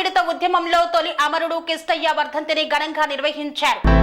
విడత ఉద్యమంలో తొలి అమరుడు కిస్తయ్య వర్ధంతిని ఘనంగా నిర్వహించారు.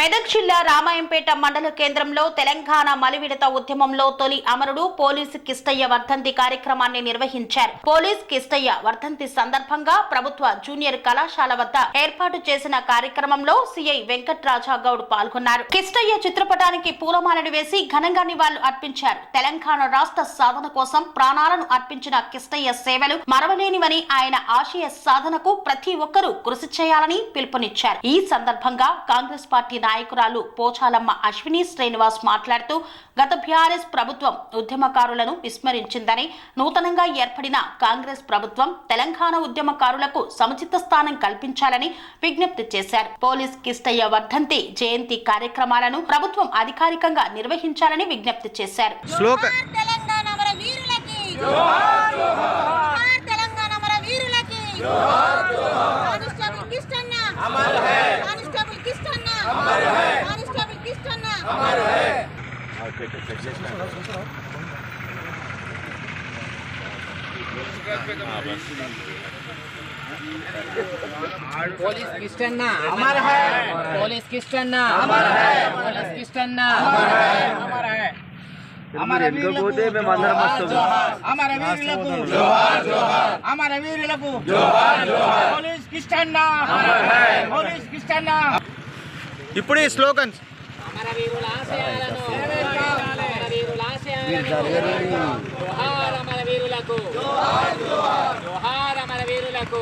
మెదక్ జిల్లా రామాయంపేట మండల కేంద్రంలో తెలంగాణ మలివిడత ఉద్యమంలో తొలి అమరుడు పోలీసు కిష్టయ్య వర్ధంతి కార్యక్రమాన్ని నిర్వహించారు. పోలీస్ కిష్టయ్య వర్ధంతి సందర్భంగా ప్రభుత్వ జూనియర్ కళాశాల వద్ద ఏర్పాటు చేసిన కార్యక్రమంలో సిఐ వెంకట్రాజా గౌడ్ పాల్గొన్నారు. కిష్టయ్య చిత్రపటానికి పూలమాలను వేసి ఘనంగా నివాళులు అర్పించారు. తెలంగాణ రాష్ట్ర సాధన కోసం ప్రాణాలను అర్పించిన కిష్టయ్య సేవలు మరవలేనివని ఆయన ఆశయ సాధనకు ప్రతి ఒక్కరూ కృషి చేయాలని పిలుపునిచ్చారు. ఈ సందర్భంగా కాంగ్రెస్ పార్టీ నాయకురాలు పోచాలమ్మ అశ్విని శ్రీనివాస్ మాట్లాడుతూ గత బీఆర్ఎస్ ప్రభుత్వం ఉద్యమకారులను విస్మరించిందని నూతనంగా ఏర్పడిన కాంగ్రెస్ ప్రభుత్వం తెలంగాణ ఉద్యమకారులకు సముచిత స్థానం కల్పించాలని విజ్ఞప్తి చేశారు. పోలీస్ కిష్టయ్య వర్ధంతి జయంతి కార్యక్రమాలను ప్రభుత్వం అధికారికంగా నిర్వహించాలని విజ్ఞప్తి చేశారు. తెలంగాణ पुलिस કિસ્ટન ना અમર है पुलिस કિસ્ટન ना અમર है પોલીસ કિસ્ટન ના અમર હૈ. અમર वीर गोदे में मंदिर मस्त हमारे वीर लपू जोहार जोहार हमारे वीर लपू जोहार जोहार पुलिस किस्टन ना पुलिस किस्टन ना ఇప్పుడు ఈ స్లోగన్స్ అమర వీరుల ఆశయాలను అమర వీరుల ఆశయాలను జోహార్ అమర వీరులకు జోహార్ జోహార్ జోహార్ అమర వీరులకు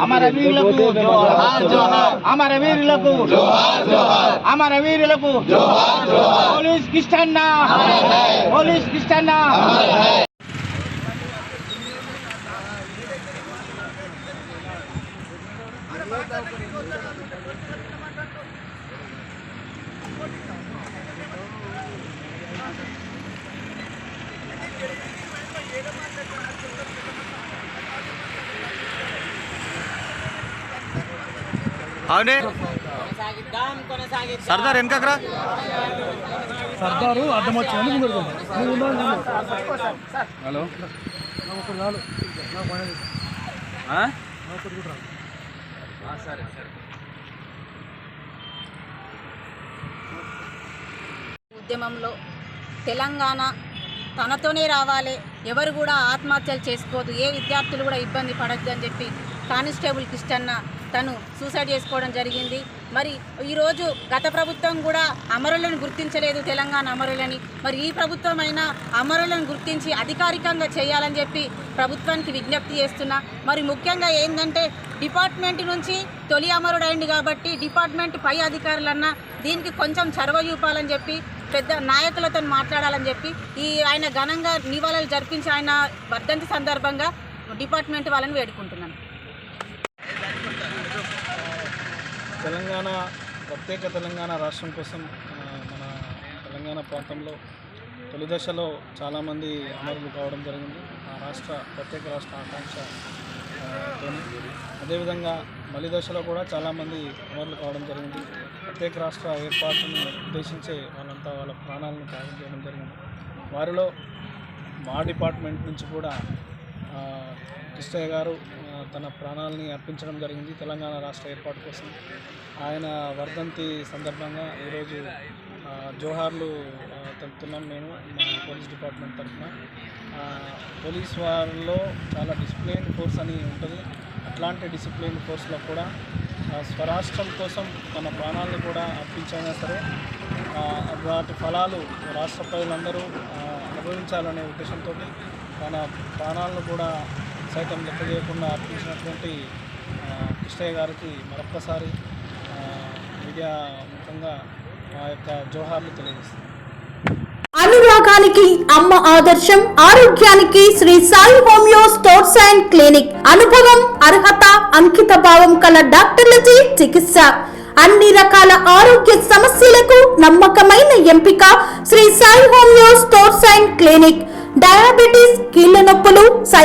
అమర్ వీరులకు అమర వీరులకు అమర వీరులకు పోలీస్ హై. పోలీస్ కిస్టన్న అమర్ అవునే. సర్దార్ వెనకరా సర్దారు ముందు హలో. ఉద్యమంలో తెలంగాణ తనతోనే రావాలి. ఎవరు కూడా ఆత్మహత్యలు చేసుకోవద్దు. ఏ విద్యార్థులు కూడా ఇబ్బంది పడద్దు అని చెప్పి కానిస్టేబుల్ కిష్టన్న తను సూసైడ్ చేసుకోవడం జరిగింది. మరి ఈరోజు గత ప్రభుత్వం కూడా అమరులను గుర్తించలేదు తెలంగాణ అమరులని. మరి ఈ ప్రభుత్వం అయినా అమరులను గుర్తించి అధికారికంగా చేయాలని చెప్పి ప్రభుత్వానికి విజ్ఞప్తి చేస్తున్నా. మరి ముఖ్యంగా ఏంటంటే డిపార్ట్మెంట్ నుంచి తొలి అమరుడైంది కాబట్టి డిపార్ట్మెంట్ పై అధికారులన్నా దీనికి కొంచెం చొరవ చూపాలని చెప్పి పెద్ద నాయకులతో మాట్లాడాలని చెప్పి ఈ ఆయన ఘనంగా నివాళులు జరిపించి ఆయన వర్ధంతి సందర్భంగా డిపార్ట్మెంట్ వాళ్ళని వేడుకుంటున్నాను. తెలంగాణ ప్రత్యేక తెలంగాణ రాష్ట్రం కోసం మన తెలంగాణ ప్రాంతంలో తొలి దశలో చాలామంది అమరులు కావడం జరిగింది. ఆ రాష్ట్ర ప్రత్యేక రాష్ట్ర ఆకాంక్ష అదేవిధంగా మలి దశలో కూడా చాలామంది అమరులు కావడం జరిగింది. ప్రత్యేక రాష్ట్ర ఏర్పాటును ఉద్దేశించే వాళ్ళంతా వాళ్ళ ప్రాణాలను త్యాగం చేయడం జరిగింది. వారిలో మా డిపార్ట్మెంట్ నుంచి కూడా కృష్ణయ్య గారు తన ప్రాణాలని అర్పించడం జరిగింది తెలంగాణ రాష్ట్ర ఏర్పాటు కోసం. ఆయన వర్ధంతి సందర్భంగా ఈరోజు జోహార్లు ఆ, తెలుపుతున్నాం మేము మా పోలీస్ డిపార్ట్మెంట్ తరఫున. పోలీస్ వారిలో చాలా డిసిప్లిన్ ఫోర్స్ అని ఉంటుంది. అట్లాంటి డిసిప్లిన్ ఫోర్స్లో కూడా స్వరాష్ట్రం కోసం తన ప్రాణాలను కూడా అర్పించైనా సరే వాటి ఫలాలు రాష్ట్ర ప్రజలందరూ అనుభవించాలనే ఉద్దేశంతో తన ప్రాణాలను కూడా సైతం లెక్క చేయకుండా అర్పించినటువంటి కృష్ణయ్య గారికి మరొక్కసారి ఆ, మీడియా ముఖంగా మా యొక్క జోహార్లు తెలియజేస్తాను అనురాగానికి అమ్మ ఆదర్శం ఆరోగ్యానికి Sri Sai homeo stores and clinic. అనుభవం అర్హత అంకిత భావం కల డాక్టర్లచే చికిత్స. అన్ని రకాల ఆరోగ్య సమస్యలకు నమ్మకమైన ఎంపిక Sri Sai homeo stores and clinic. Diabetes కీళ్ళ నొప్పులు